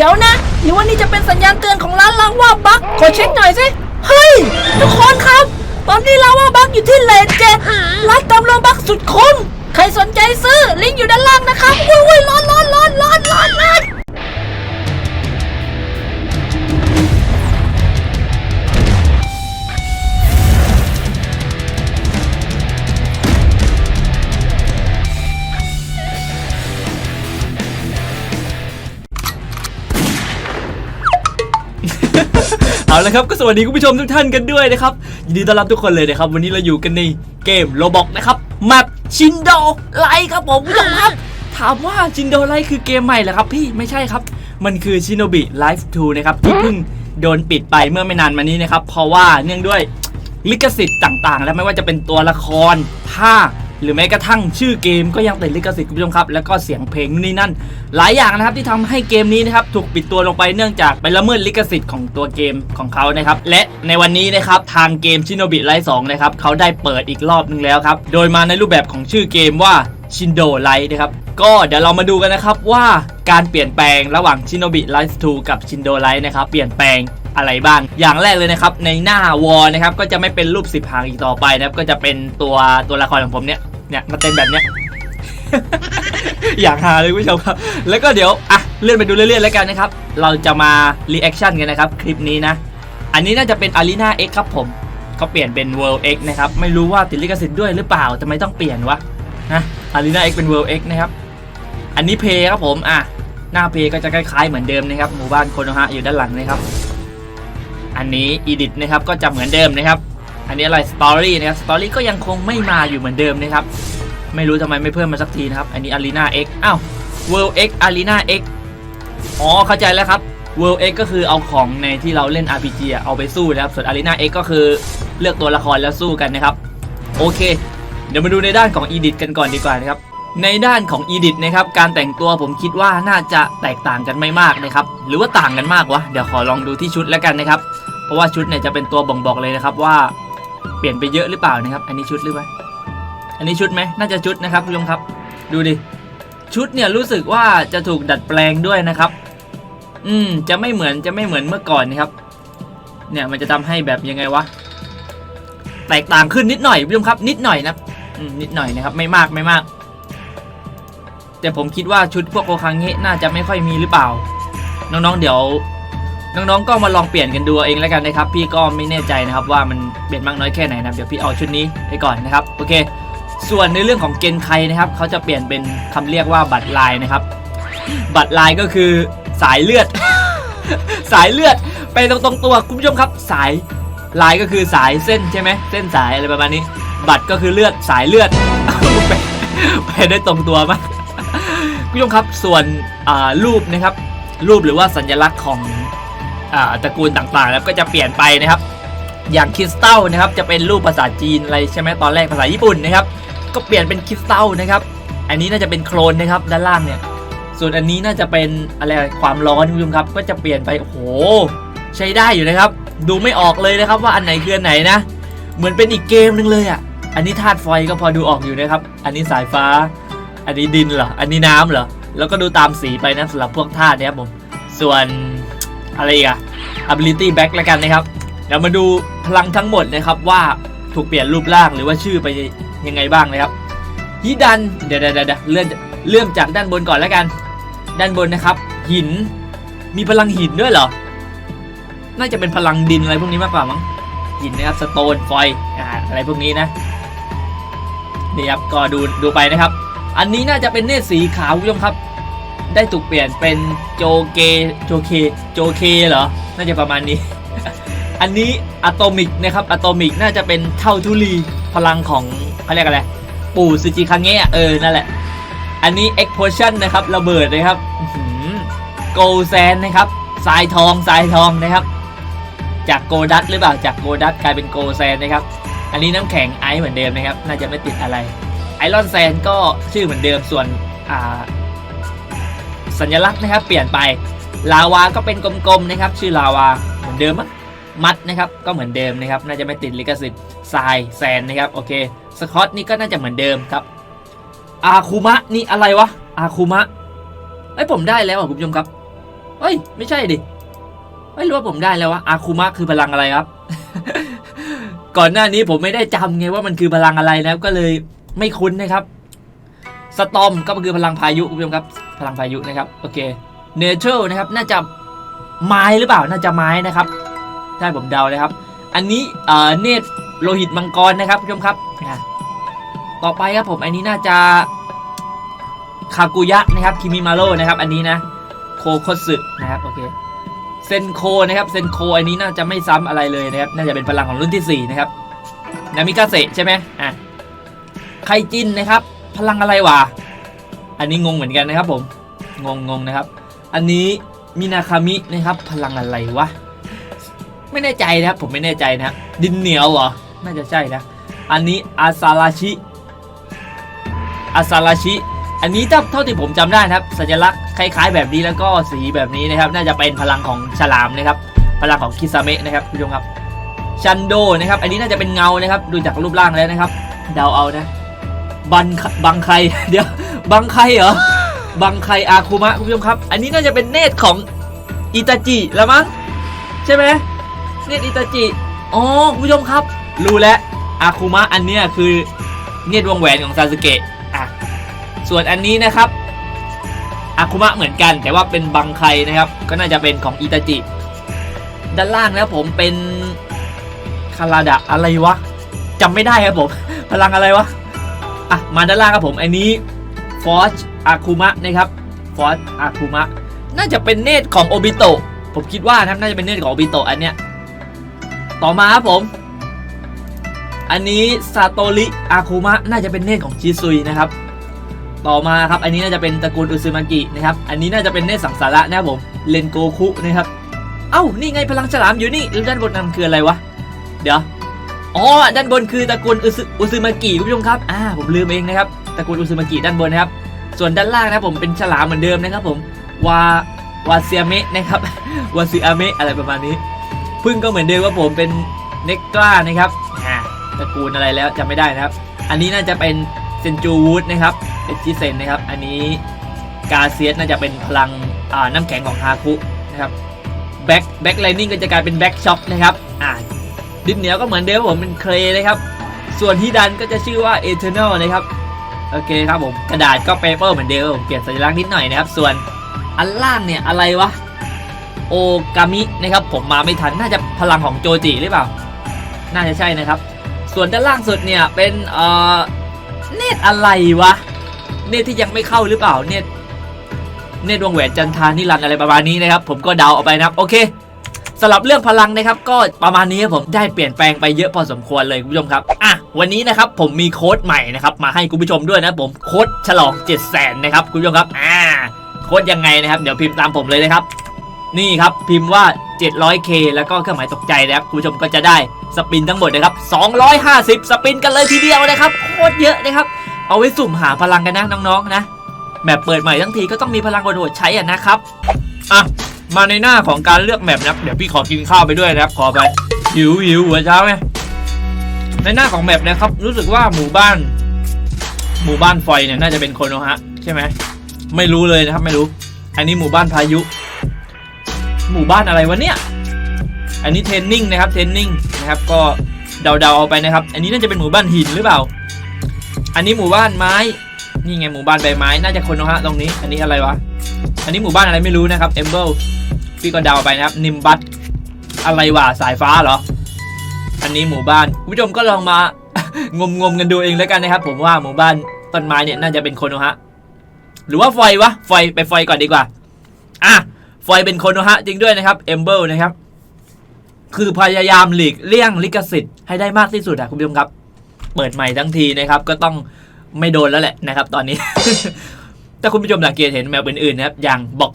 ดี๋ยวนะ หรือว่านี่จะเป็นสัญญาณเตือนของร้านลาว่าบักขอเช็คหน่อยสิ เฮ้ย ทุกคนครับ ตอนนี้ลาว่าบักอยู่ที่เลนเจ็ดร้านเติมโลบักสุดคุ้มใครสนใจซื้อลิงก์อยู่ด้านล่างนะครับวุ้ยวุ้ยร้อนร้อนร้อนร้อนร้อน ละครับก็สวัสดีคุณผู้ชมทุกท่านกันด้วยนะครับยินดีต้อนรับทุกคนเลยนะครับ วันนี้เราอยู่กันในเกมโลบอกนะครับแมปชินโดไลครับผมคุณผู้ชมครับ ถามว่าชินโดไลคือเกมใหม่เหรอครับพี่ไม่ใช่ครับ มันคือชิน o บิไลฟ์2นะครับที่เพิ่งโดนปิดไปเมื่อไม่นานมานี้นะครับเพราะว่าเนื่องด้วยลิขสิทธิ์ต่างๆ และไม่ว่าจะเป็นตัวละครภาค หรือแม้กระทั่งชื่อเกมก็ยังติดลิขสิทธิ์คุณผู้ชมครับ แล้วก็เสียงเพลงนู่นนี่นั่น หลายอย่างนะครับที่ทำให้เกมนี้นะครับถูกปิดตัวลงไปเนื่องจากไปละเมิดลิขสิทธิ์ของตัวเกมของเขานะครับ และในวันนี้นะครับทางเกมชิน o บิไลท์สนะครับเขาได้เปิดอีกรอบนึงแล้วครับ โดยมาในรูปแบบของชื่อเกมว่าชินโดไลท์นะครับ ก็เดี๋ยวเรามาดูกันนะครับว่าการเปลี่ยนแปลงระหว่างชิน o บิไลท์2กับชินโดไลท์นะครับเปลี่ยนแปลง อะไรบ้าง อย่างแรกเลยนะครับในหน้าวอลนะครับก็จะไม่เป็นรูปสิบหางอีกต่อไปนะครับก็จะเป็นตัวตัวละครของผมเนี่ยเนี่ยมาเต้นแบบเนี้ย อยากหาเลยผู้ชมครับ แล้วก็เดี๋ยวอะเลื่อนไปดูเรื่อยๆแล้วกันนะครับ เราจะมารีแอคชั่นกันนะครับคลิปนี้นะ อันนี้น่าจะเป็น Arena X ครับผมเขาเปลี่ยนเป็น World X นะครับ ไม่รู้ว่าติดลิขสิทธิ์ด้วยหรือเปล่าทำไมต้องเปลี่ยนวะนะ Arena X เป็น World X นะครับ อันนี้เพย์ครับผมอะหน้าเพย์ก็จะคล้ายๆเหมือนเดิมนะครับหมู่บ้านโคโนฮะอยู่ด้านหลังนะครับ อันนี้ Edit นะครับก็จะเหมือนเดิมนะครับ อันนี้อะไร Story นะครับ Story ก็ยังคงไม่มาอยู่เหมือนเดิมนะครับ ไม่รู้ทำไมไม่เพิ่มมาสักทีนะครับ อันนี้ Arena X อ้าว World X Arena X อ๋อเข้าใจแล้วครับ World X ก็คือเอาของในที่เราเล่น RPG เอาไปสู้นะครับ ส่วน Arena X ก็คือเลือกตัวละครแล้วสู้กันนะครับ โอเค เดี๋ยวมาดูในด้านของ Edit กันก่อนดีกว่านะครับในด้านของ Edit นะครับการแต่งตัวผมคิดว่าน่าจะแตกต่างกันไม่มากนะครับ หรือว่าต่างกันมากวะเดี๋ยวขอลองดูที่ชุดแล้วกันนะครับ เพราะว่าชุดเนี่ยจะเป็นตัวบ่งบอกเลยนะครับว่าเปลี่ยนไปเยอะหรือเปล่านะครับ อันนี้ชุดหรือเปล่าอันนี้ชุดไหมน่าจะชุดนะครับคุณผู้ชมครับ ดูดิชุดเนี่ยรู้สึกว่าจะถูกดัดแปลงด้วยนะครับ อืมจะไม่เหมือนจะไม่เหมือนเมื่อก่อนนะครับ เนี่ยมันจะทำให้แบบยังไงวะแตกต่างขึ้นนิดหน่อยคุณผู้ชมครับนิดหน่อยนะอืมนิดหน่อยนะครับ ไม่มากไม่มาก แต่ผมคิดว่าชุดพวกโอคังเงะน่าจะไม่ค่อยมีหรือเปล่า น้องๆ เดี๋ยว น้องๆก็มาลองเปลี่ยนกันดูเองแล้วกันนะครับ พี่ก็ไม่แน่ใจนะครับว่ามันเปลี่ยนมากน้อยแค่ไหนนะเดี๋ยวพี่เอาชุดนี้ไปก่อนนะครับโอเค ส่วนในเรื่องของเกณฑ์ไคนะครับเขาจะเปลี่ยนเป็นคำเรียกว่าบัตรลายนะครับ บัตรลายก็คือสายเลือด สายเลือดไปตรงตรงๆตัวคุณผู้ชมครับ สายลายก็คือสายเส้นใช่ไหมเส้นสายอะไรประมาณนี้ บัตรก็คือเลือดสายเลือดไปได้ตรงตัวมากคุณผู้ชมครับส่วนรูปนะครับรูปหรือว่าสัญลักษณ์ของ ตระกูลต่างๆ แล้วก็จะเปลี่ยนไปนะครับ อย่างคริสตัลนะครับจะเป็นรูปภาษาจีนอะไรใช่ไหมตอนแรกภาษาญี่ปุ่นนะครับ ก็เปลี่ยนเป็นคริสตัลนะครับ อันนี้น่าจะเป็นโครนนะครับด้านล่างเนี่ย ส่วนอันนี้น่าจะเป็นอะไรความร้อนคุณผู้ชมครับ ก็จะเปลี่ยนไปโอ้โหใช้ได้อยู่นะครับ ดูไม่ออกเลยนะครับว่าอันไหนคืออันไหนนะ เหมือนเป็นอีกเกมหนึงเลยอะอันนี้ธาตุไฟก็พอดูออกอยู่นะครับ อันนี้สายฟ้า อันนี้ดินเหรอ อันนี้น้ำเหรอ แล้วก็ดูตามสีไปนะสำหรับพวกธาตุเนี่ยครับผม ส่วน อะไรอีกอะ ability back แล้วกันนะครับ เดี๋ยวมาดูพลังทั้งหมดนะครับว่าถูกเปลี่ยนรูปร่างหรือว่าชื่อไปยังไงบ้างนะครับฮิดัน เดี๋ยวเดี๋ยวเดี๋ยวเลื่อนเริ่มจากด้านบนก่อนแล้วกัน ด้านบนนะครับ หิน มีพลังหินด้วยเหรอ น่าจะเป็นพลังดินอะไรพวกนี้มากกว่ามั้ง หินนะครับ สโตน ไฟอยอ่าอะไรพวกนี้นะนี่ครับ ก็ดูดูไปนะครับ อันนี้น่าจะเป็นเนตรสีขาวคุณผู้ชมครับ ได้ถูกเปลี่ยนเป็นโจเกโจเคโจเคเหรอ น่าจะประมาณนี้ อันนี้อะโตมิกนะครับอะโตมิกน่าจะเป็นเท่าทุลีพลังของเขาเรียกอะไร ปู่ซูจิคังเงะเออ นั่นแหละ อันนี้ explosion นะครับระเบิดนะครับโกแซนนะครับทรายทองทรายทองนะครับ จากโกดัตหรือเปล่าจากโกดัตกลายเป็นโกแซนนะครับ อันนี้น้ำแข็งไอซ์เหมือนเดิมนะครับ น่าจะไม่ติดอะไรไอรอนแซนก็ชื่อเหมือนเดิมส่วนอ่า สัญลักษณ์นะครับเปลี่ยนไปลาวาก็เป็นกลมๆนะครับ ชื่อลาวาเหมือนเดิมมัดนะครับก็เหมือนเดิมนะครับ น่าจะไม่ติดลิขสิทธิ์ทรายแซนนะครับโอเคสกอตนี่ก็น่าจะเหมือนเดิมครับอาคูมะนี่อะไรวะอาคูมะไอยผมได้แล้วอะคุณผู้ชมครับเฮ้ยไม่ใช่ดิไม่รู้ว่าผมได้แล้ววะอาคุมะคือพลังอะไรครับ ก่อนหน้านี้ผมไม่ได้จำไงว่ามันคือพลังอะไรนะก็เลยไม่คุ้นนะครับ สตอมก็คือพลังพายุคุณผู้ชมครับ พลังพายุนะครับ โอเคเนเชอร์นะครับ น่าจะไม้หรือเปล่า น่าจะไม้นะครับใช่ผมเดานะครับ อันนี้เอ่อเนตรโลหิตมังกรนะครับคุณผู้ชมครับอะต่อไปครับผมอันนี้น่าจะคากุยะนะครับ คิมิมาโร่นะครับ อันนี้นะ โคโคสึนะครับ โอเค เซนโคนะครับ เซนโคอันนี้น่าจะไม่ซ้ำอะไรเลยนะครับ น่าจะเป็นพลังของรุ่นที่สี่นะครับ นามิกาเซใช่ไหมอะ ไคจินนะครับ พลังอะไรวะ อันนี้งงเหมือนกันนะครับผม งงงๆนะครับ อันนี้มินาคามินะครับ พลังอะไรวะ ไม่แน่ใจนะครับผมไม่แน่ใจนะครับดินเหนียวเหรอ น่าจะใช่นะ อันนี้อาซาราชิ อาซาราชิ อันนี้เท่าเท่าที่ผมจำได้นะครับ สัญลักษณ์คล้ายๆ แบบนี้แล้วก็สีแบบนี้นะครับ น่าจะเป็นพลังของฉลามนะครับ พลังของคิซาเมะนะครับคุณผู้ชมครับ ชันโดนะครับ อันนี้น่าจะเป็นเงานะครับ ดูจากรูปร่างแล้วนะครับ เดาเอานะ บันบังใคร เดี๋ยว บังใครเหรอ บังใครอาคุมะคุณผู้ชมครับ อันนี้น่าจะเป็นเนตของอิตาจิแล้วมั้งใช่ไหมเนตอิตาจิอ๋อคุณผู้ชมครับ รู้แล้วอาคุมะอันเนี้ยคือเนตวงแหวนของซาสึเกะอะส่วนอันนี้นะครับอาคุมะเหมือนกัน แต่ว่าเป็นบังไคนะครับ ก็น่าจะเป็นของอิตาจิ ด้านล่างแล้วผมเป็นคาราดะอะไรวะจำไม่ได้ครับผม พลังอะไรวะ อะมาด้านล่างครับผมอันนี้ฟอสอาคุมะนะครับฟอสอาคุมะน่าจะเป็นเนตรของโอบิโตะผมคิดว่านะครับน่าจะเป็นเนตรของโอบิโตะอันเนี้ยต่อมาครับผม อันนี้ซาโตริอาคุมะน่าจะเป็นเนตรของชิซุยนะครับ ต่อมาครับอันนี้น่าจะเป็นตระกูลอุซึมากินะครับอันนี้น่าจะเป็นเนตรสังสาระนะครับผมเลนโกคุนะครับเอ้านี่ไงพลังฉลามอยู่นี่แล้วด้านบนนั้นคืออะไรวะเดี๋ยว อ๋อด้านบนคือตระกูลอุซึอุซึมากิคุณผู้ชมครับอ่าผมลืมเองนะครับตระกูลอุซึมากิด้านบนนะครับ ส่วนด้านล่างนะครับผมเป็นฉลามเหมือนเดิมนะครับผมวาวาเซียเมะนะครับวาซิอาเมะอะไรประมาณนี้พึ่งก็เหมือนเดิมว่าผมเป็นเนกตรานะครับอ่าตระกูลอะไรแล้วจำไม่ได้นะครับ อันนี้น่าจะเป็นเซนจูวูดนะครับเป็นชิเซนนะครับ อันนี้กาเซียสน่าจะเป็นพลังอ่าน้ำแข็งของฮาคุนะครับแบ็คแบ็คไลนิ่งก็จะกลายเป็นแบ็คช็อคนะครับอ่า ดินเหนียวก็เหมือนเดิมผมเป็นเครนะครับ ส่วนฮิดันก็จะชื่อว่าเอเทอร์นลนะครับโอเคครับผมกระดาษก็เปเปอร์เหมือนเดิมเปลี่ยนสัญลักษณ์นิดหน่อยนะครับ ส่วนอันล่างเนี่ยอะไรวะโอกามินะครับ ผมมาไม่ทันน่าจะพลังของโจจิหรือเปล่า น่าจะใช่นะครับ ส่วนด้านล่างสุดเนี่ยเป็นเอ่อเนตอะไรวะ เนตที่ยังไม่เข้าหรือเปล่าเนตเนตรวงแหวนจันทานิรันอะไรประมาณนี้นะครับ ผมก็เดาเอาไปนะครับ โอเค สำหรับเรื่องพลังนะครับก็ประมาณนี้ผมได้เปลี่ยนแปลงไปเยอะพอสมควรเลยคุณผู้ชมครับอะวันนี้นะครับผมมีโค้ดใหม่นะครับมาให้คุณผู้ชมด้วยนะผมโค้ดฉลอง7 0 0 0 0 0นะครับคุณผู้ชมครับอ่าโค้ดยังไงนะครับเดี๋ยวพิมพ์ตามผมเลยนะครับนี่ครับพิมพ์ว่า 700k แล้วก็เครื่องหมายตกใจนะครับคุณผู้ชมก็จะได้สปินทั้งหมดนะครับ250 สปินกันเลยทีเดียวนะครับโคตรเยอะนะครับ เอาไว้สุ่มหาพลังกันนะน้องๆนะแมปเปิดใหม่ทั้งทีก็ต้องมีพลังโหดใช้อะนะครับอะ มาในหน้าของการเลือกแมปนะครับ เดี๋ยวพี่ขอกินข้าวไปด้วยนะครับ ขอไปหิวหิวหัวเช้าไงในหน้าของแมปนะครับ รู้สึกว่าหมู่บ้าน หมู่บ้านไฟเนี่ยน่าจะเป็นโคโนฮะใช่ไหมไม่รู้เลยนะครับไม่รู้ อันนี้หมู่บ้านพายุ หมู่บ้านอะไรวะเนี่ย อันนี้เทรนนิ่งนะครับเทรนนิ่งนะครับก็เดาๆเอาไปนะครับ อันนี้น่าจะเป็นหมู่บ้านหินหรือเปล่า อันนี้หมู่บ้านไม้ นี่ไงหมู่บ้านใบไม้ น่าจะคนนะฮะตรงนี้ อันนี้อะไรวะ อันนี้หมู่บ้านอะไรไม่รู้นะครับเอมเบิลพี่ก็เดาไปนะครับนิมบัตอะไรวะสายฟ้าเหรอ อันนี้หมู่บ้านคุณผู้ชมก็ลองมางมงมกันดูเองแล้วกันนะครับ ผมว่าหมู่บ้านต้นไม้เนี่ยน่าจะเป็นโคโนฮะหรือว่าไฟวะไฟไปไฟก่อนดีกว่าอะไฟเป็นโคโนฮะจริงด้วยนะครับเอมเบิลนะครับ คือพยายามหลีกเลี่ยงลิขสิทธิ์ให้ได้มากที่สุดอะคุณผู้ชมครับ เปิดใหม่ทั้งทีนะครับ ก็ต้องไม่โดนแล้วแหละนะครับ ตอนนี้ ถ้าคุณผู้ชมสังเกตเห็นแมวอื่นๆนะครับอย่างบอก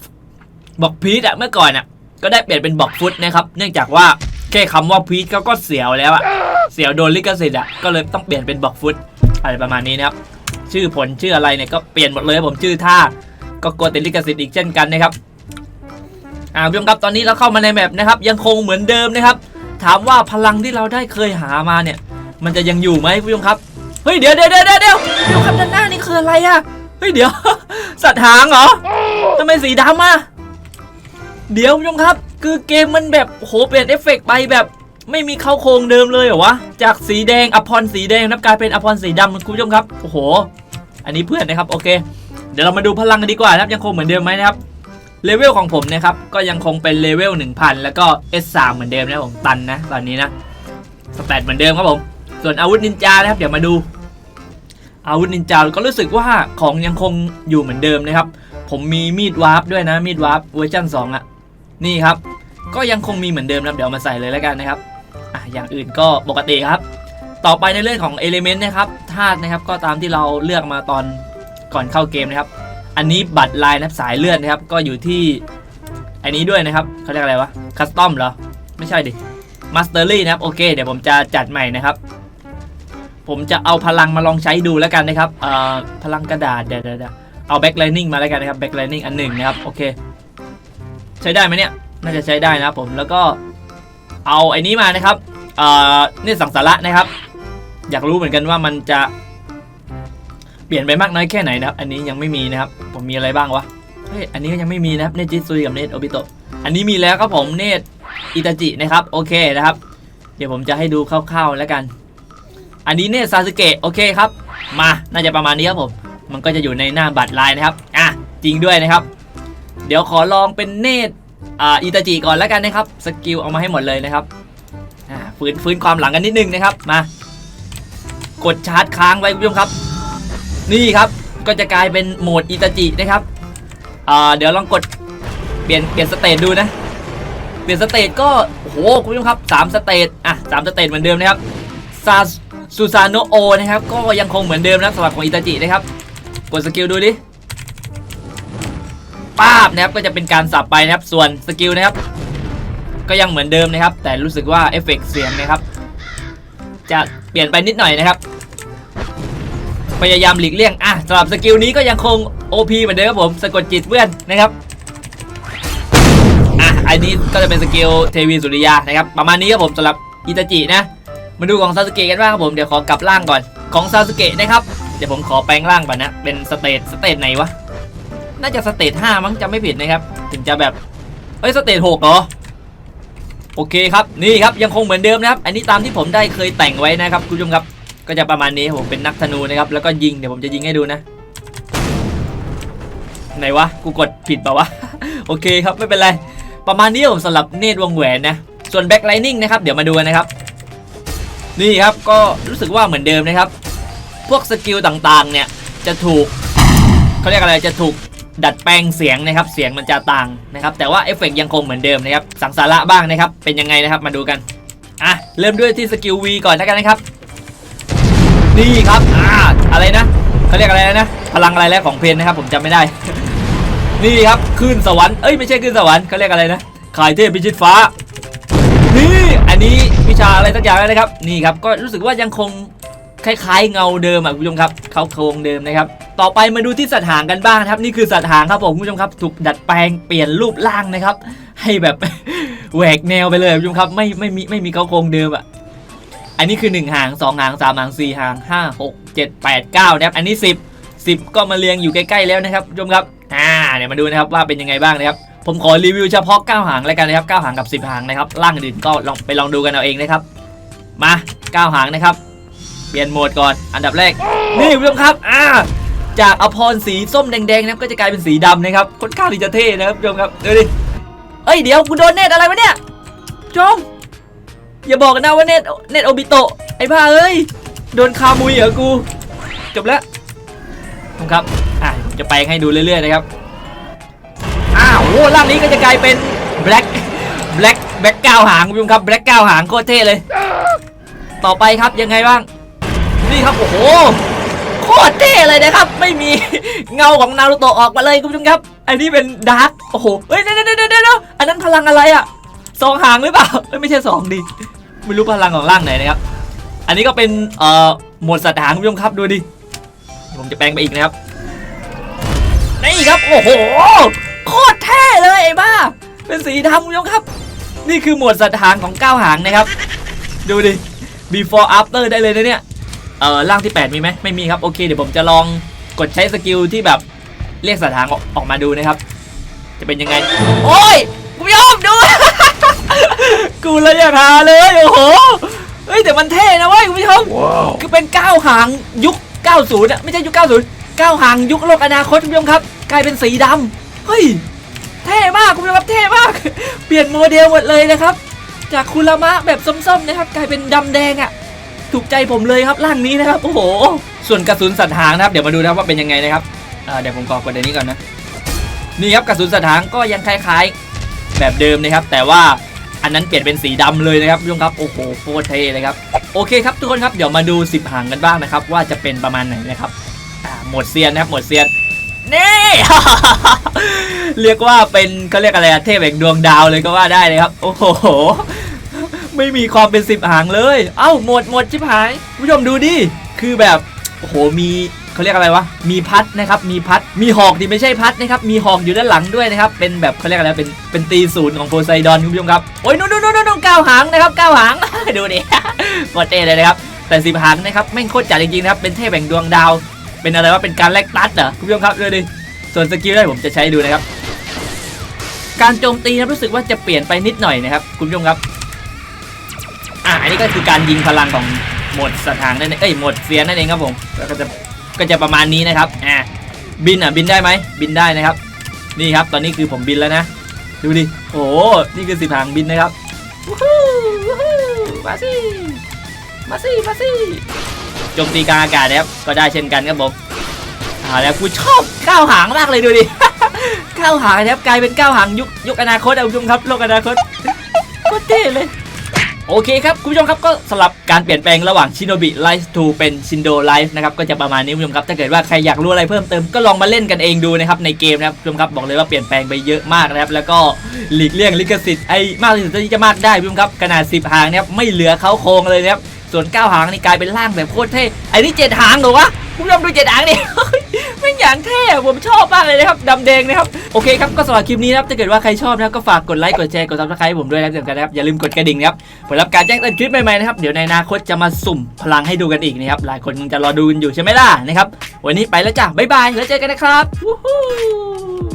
บอกพีทอะเมื่อก่อนอะก็ได้เปลี่ยนเป็นบอกฟุตนะครับ เนื่องจากว่าแค่คำว่าพีทเขาก็เสียวแล้วอะเสียวโดนลิขสิทธิ์อะก็เลยต้องเปลี่ยนเป็นบอกฟุตอะไรประมาณนี้นะครับ ชื่อผลชื่ออะไรเนี่ยก็เปลี่ยนหมดเลยผมชื่อท่าก็กลัวติดลิขสิทธิ์อีกเช่นกันนะครับอ่าคุณผู้ชมครับตอนนี้เราเข้ามาในแมปนะครับ ยังคงเหมือนเดิมนะครับ ถามว่าพลังที่เราได้เคยหามาเนี่ย มันจะยังอยู่ไหมคุณผู้ชมครับเฮ้ยเดี๋ยวเดี๋ยวเดี๋ยวเดี๋ยวเดี๋ยวครับด้านหน้านี่คืออะไรอะ ฮ้ยเดี๋ยว สัตว์หางเหรอทำไมสีดำอะเดี๋ยวคุณผู้ชมครับ คือเกมมันแบบโหเปลี่ยนเอฟเฟกต์ไปแบบไม่มีเข้าโครงเดิมเลยเหรอวะ จากสีแดงอภรสีแดงนับกลายเป็นอภรสีดำคุณผู้ชมครับ โอ้โห อันนี้เพื่อนนะครับโอเค เดี๋ยวเรามาดูพลังกันดีกว่านะครับยังคงเหมือนเดิมไหมนะครับเลเวลของผมนะครับก็ยังคงเป็นเลเวล1000 แล้วก็ S3 เหมือนเดิมนะผมตันนะตอนนี้นะสแตทเหมือนเดิมครับผม ส่วนอาวุธนินจานะครับเดี๋ยวมาดู อาวุธนินจาก็รู้สึกว่าของยังคงอยู่เหมือนเดิมนะครับ ผมมีมีดวาร์ปด้วยนะมีดวาร์ปเวอร์ชัน2อะนี่ครับ ก็ยังคงมีเหมือนเดิมนะเดี๋ยวมาใส่เลยแล้วกันนะครับอะอย่างอื่นก็ปกติครับ ต่อไปในเรื่องของเอลิเมนต์นะครับธาตุนะครับก็ตามที่เราเลือกมาตอนก่อนเข้าเกมนะครับ อันนี้บัตรลายนับสายเลือดนะครับ ก็อยู่ที่อันนี้ด้วยนะครับเขาเรียกอะไรวะคัสตอมเหรอไม่ใช่ดิมาสเตอรี่นะครับโอเค เดี๋ยวผมจะจัดใหม่นะครับ ผมจะเอาพลังมาลองใช้ดูแล้วกันนะครับเอ่อพลังกระดาษเดี๋ยวเดี๋ยวเอาแบ็คไลนิ่งมาแล้วกันนะครับแบ็คไลนิ่งอันหนึ่งนะครับโอเค ใช้ได้ไหมเนี่ยน่าจะใช้ได้นะครับผมแล้วก็เอาไอ้นี้มานะครับเอ่อนี่สังสาระนะครับ อยากรู้เหมือนกันว่ามันจะเปลี่ยนไปมากน้อยแค่ไหนนะครับ อันนี้ยังไม่มีนะครับ ผมมีอะไรบ้างวะเฮ้ยอันนี้ก็ยังไม่มีนะครับเนจิซุยกับเนตโอบิโตะอันนี้มีแล้วครับผมเนตอิตาจินะครับโอเคนะครับ เดี๋ยวผมจะให้ดูคร่าวๆแล้วกัน อันนี้เนตซาสึเกะโอเคครับ มาน่าจะประมาณนี้ครับผม มันก็จะอยู่ในหน้าบัตรลายนะครับอะจริงด้วยนะครับ เดี๋ยวขอลองเป็นเนตอ่าอิตาจิก่อนแล้วกันนะครับสกิลเอามาให้หมดเลยนะครับอ่าฟื้นฟื้นความหลังกันนิดนึงนะครับมากดชาร์จค้างไว้คุณผู้ชมครับ นี่ครับก็จะกลายเป็นโหมดอิตาจินะครับอ่าเดี๋ยวลองกดเปลี่ยนเปลี่ยนสเตจดูนะเปลี่ยนสเตจก็โหคุณผู้ชมครับสามสเตจอะสามสเตจเหมือนเดิมนะครับซา ซูซานโนโอนะครับ ก็ยังคงเหมือนเดิมนะสำหรับของอิตาจินะครับ กดสกิลดูดิป้าบนะครับก็จะเป็นการสับไปนะครับ ส่วนสกิลนะครับ ก็ยังเหมือนเดิมนะครับ แต่รู้สึกว่าเอฟเฟกต์เสียงนะครับ จะเปลี่ยนไปนิดหน่อยนะครับ พยายามหลีกเลี่ยงอะสำหรับสกิลนี้ก็ยังคง OP เหมือนเดิมครับผมสะกดจิตเพื่อนนะครับอะอันนี้ก็จะเป็นสกิลเทวีสุริยานะครับ ประมาณนี้ครับผมสำหรับอิตาจินะ มาดูของซาสึเกะกันบ้างครับผม เดี๋ยวขอกลับร่างก่อน ของซาสึเกะนะครับ เดี๋ยวผมขอแปลงร่างก่อนนะ เป็นสเตทสเตทไหนวะ น่าจะสเตท5มั้งจำไม่ผิดนะครับ ถึงจะแบบเฮ้ยสเตท6เหรอ โอเคครับ นี่ครับยังคงเหมือนเดิมนะครับ อันนี้ตามที่ผมได้เคยแต่งไว้นะครับคุณผู้ชมครับ ก็จะประมาณนี้ผมเป็นนักธนูนะครับ แล้วก็ยิง เดี๋ยวผมจะยิงให้ดูนะ ไหนวะ กูกดผิดเปล่าวะ โอเคครับไม่เป็นไร ประมาณนี้ผมสำหรับเนตรวงแหวนนะ ส่วนแบ็คไลนิ่งนะครับ เดี๋ยวมาดูกันนะครับ นี่ครับก็รู้สึกว่าเหมือนเดิมนะครับ พวกสกิลต่างๆเนี่ยจะถูกเขาเรียกอะไรจะถูกดัดแปลงเสียงนะครับ เสียงมันจะต่างนะครับ แต่ว่าเอฟเฟกต์ยังคงเหมือนเดิมนะครับ สังสาระบ้างนะครับ เป็นยังไงนะครับมาดูกัน อะ เริ่มด้วยที่สกิล V ก่อนแล้วกันนะครับ นี่ครับ อ่า อะไรนะเขาเรียกอะไรนะ พลังอะไรแล้วของเพนนะครับ ผมจำไม่ได้ นี่ครับ ขึ้นสวรรค์ เอ้ยไม่ใช่ขึ้นสวรรค์เขาเรียกอะไรนะขายเทพพิชิตฟ้า อันนี้วิชาอะไรสักอย่างเลยนะครับนี่ครับก็รู้สึกว่ายังคงคล้ายๆเงาเดิมอะคุณผู้ชมครับเขาโครงเดิมนะครับต่อไปมาดูที่สัตว์หางกันบ้างครับ นี่คือสัตว์หางครับผมคุณผู้ชมครับ ถูกดัดแปลงเปลี่ยนรูปร่างนะครับ ให้แบบแหวกแนวไปเลยคุณผู้ชมครับไม่ไม่มีไม่มีเขาโครงเดิมอะอันนี้คือ 1 หาง 2 หาง 3 หาง 4 หาง 5 6 7 8 9นะครับอันนี้ 10 10 ก็มาเรียงอยู่ใกล้ๆแล้วนะครับคุณผู้ชมครับอ่าเดี๋ยวมาดูนะครับว่าเป็นยังไงบ้างนะครับ ผมขอรีวิวเฉพาะ 9 หางแล้วกันนะครับ 9 หางกับ 10 หางนะครับล่างอื่นก็ลองไปลองดูกันเอาเองนะครับ มา 9 หางนะครับ เปลี่ยนโหมดก่อนอันดับแรก นี่คุณผู้ชมครับอ่าจากอภรสีส้มแดงๆนะครับก็จะกลายเป็นสีดำนะครับค่อนข้างที่จะเท่นะครับผู้ชมครับดูดิเอ้ยเดี๋ยวกูโดนเนตอะไรวะเนี่ยจงอย่าบอกกันนะว่าเนตเนตโอบิโตะไอ้บ้าเอ้ยโดนคามุยเหรอกู จบแล้วผมครับอะจะไปให้ดูเรื่อยๆนะครับ โอ้ร่างนี้ก็จะกลายเป็น black black black เก้าหางคุณผู้ชมครับ black เก้าหางโคตรเท่เลย ต่อไปครับยังไงบ้าง นี่ครับโอ้โหโคตรเท่เลยนะครับ ไม่มีเงาของนารูโตะออกมาเลยคุณผู้ชมครับอันนี้เป็นดาร์กโอ้โหเฮ้ยเดี๋ยวเดี๋ยวเดี๋ยวเดี๋ยอันนั้นพลังอะไรอะสองหางหรือเปล่าไม่ใช่สองดิไม่รู้พลังของร่างไหนนะครับ อันนี้ก็เป็นเอ่อหมวดสัตว์หางคุณผู้ชมครับดูดิผมจะแปลงไปอีกนะครับนี่ครับโอ้โห โคตรเท่เลยไอ้บ้า เป็นสีดำคุณผู้ชมครับ นี่คือหมวดสัตว์หางของเก้าหางนะครับ ดูดิ before after ได้เลยนะเนี่ย เอ่อร่างที่ 8 มีไหมไม่มีครับ โอเค เดี๋ยวผมจะลองกดใช้สกิลที่แบบเรียกสัตว์หางออกออกมาดูนะครับ จะเป็นยังไง โอ้ยคุณผู้ชมดู กูเลยอยากหาเลยโอ้โหเฮ้ยแต่มันเท่นะเว้ยคุณผู้ชม คือเป็นก้าวหางยุค 90อะไม่ใช่ยุค 90ก้าวหางยุคโลกอนาคตคุณผู้ชมครับ กลายเป็นสีดำ เฮ้ยเท่มากคุณผู้ชมครับเท่มาก เปลี่ยนโมเดลหมดเลยนะครับ จากคุรามะแบบส้มๆนะครับ กลายเป็นดำแดงอะถูกใจผมเลยครับร่างนี้นะครับโอ้โห ส่วนกระสุนสัตว์หางนะครับ เดี๋ยวมาดูนะครับว่าเป็นยังไงนะครับเดี๋ยวผมกอกกดอันนี้ก่อนนะนี่ครับกระสุนสัตว์หางก็ยังคล้ายๆ แบบเดิมนะครับ แต่ว่าอันนั้นเปลี่ยนเป็นสีดำเลยนะครับทุกคนครับโอ้โหโคตรเท่เลยครับโอเคครับทุกคนครับเดี๋ยวมาดูสิบหางกันบ้างนะครับ ว่าจะเป็นประมาณไหนนะครับหมดเซียนนะครับหมดเซียน นี่ เรียกว่าเป็นเขาเรียกอะไรอะเทพแห่งดวงดาวเลยก็ว่าได้เลยครับ โอ้โห ไม่มีความเป็นสิบหางเลย เอ้าหมดหมดชิบหายผู้ชมดูดิ คือแบบ โอ้โห มีเขาเรียกอะไรวะ มีพัดนะครับ มีพัด มีหอกที่ไม่ใช่พัดนะครับ มีหอกอยู่ด้านหลังด้วยนะครับ เป็นแบบเขาเรียกอะไร เป็น เป็นตีศูนย์ของโพไซดอนคุณผู้ชมครับ โอ้ยนู่นนู่นนู่นนู่นเก้าหางนะครับเก้าหาง ดูดิโคตรเท่เลยนะครับ แต่สิบหางนะครับแม่งโคตรจัดจริงๆนะครับ เป็นเทพแห่งดวงดาว เป็นอะไรวะเป็นการแลกตัดเหรอคุณผู้ชมครับดูดิส่วนสกิลได้ผมจะใช้ดูนะครับ การโจมตีนะรู้สึกว่าจะเปลี่ยนไปนิดหน่อยนะครับ คุณผู้ชมครับอะอันนี้ก็คือการยิงพลังของหมดสถานนั่นเองเอ้ยหมดเสียนนั่นเองครับผมแล้วก็จะก็จะประมาณนี้นะครับอะบินอะบินได้ไหมบินได้นะครับ นี่ครับตอนนี้คือผมบินแล้วนะ ดูดิโอ้โหนี่คือสิบหางบินนะครับวู้ฮู้วู้ฮู้มาสิมาสิมาสิ จมตีกลางอากาศนะครับก็ได้เช่นกันครับผมอ่าแล้วกูชอบก้าวหางมากเลยดูดิก้าวหางนะครับกลายเป็นก้าวหางยุคยุคอนาคตอะคุณผู้ชมครับโลกอนาคตโคตรเท่เลยโอเคครับคุณผู้ชมครับก็สลับการเปลี่ยนแปลงระหว่างชิน o บิไลฟ์2เป็นชินโดไลฟ์นะครับก็จะประมาณนี้คุณผู้ชมครับถ้าเกิดว่าใครอยากรู้อะไรเพิ่มเติมก็ลองมาเล่นกันเองดูนะครับในเกมนะครับคุณผู้ชมครับบอกเลยว่าเปลี่ยนแปลงไปเยอะมากนะครับแล้วก็หลีกเลี่ยงลิขสิทธิ์ไอ้มากที่สุดที่จะมากได้คุณผู้ชมครับขนาด10หางนะครับไม่เหลือเขาโครงเลยนะครับ ส่วน 9 หางนี่กลายเป็นร่างแบบโคตรเท่ไอ้นี่7หางเหรอวะคุณผู้ชมดู7หางนี่ไม่อย่างเท่ผมชอบมากเลยนะครับดำแดงนะครับโอเคครับก็สำหรับคลิปนี้นะครับถ้าเกิดว่าใครชอบนะครับก็ฝากกดไลค์กดแชร์กดซับสไครต์ผมด้วยนะครับเดี๋ยวกันนะครับอย่าลืมกดกระดิ่งนะครับผลรับการแจ้งเตือนคลิปใหม่ๆนะครับเดี๋ยวในอนาคตจะมาสุ่มพลังให้ดูกันอีกนะครับหลายคนจะรอดูกันอยู่ใช่ไหมล่ะนะครับวันนี้ไปแล้วจ้ะบ๊ายบายแล้วเจอกันนะครับวู้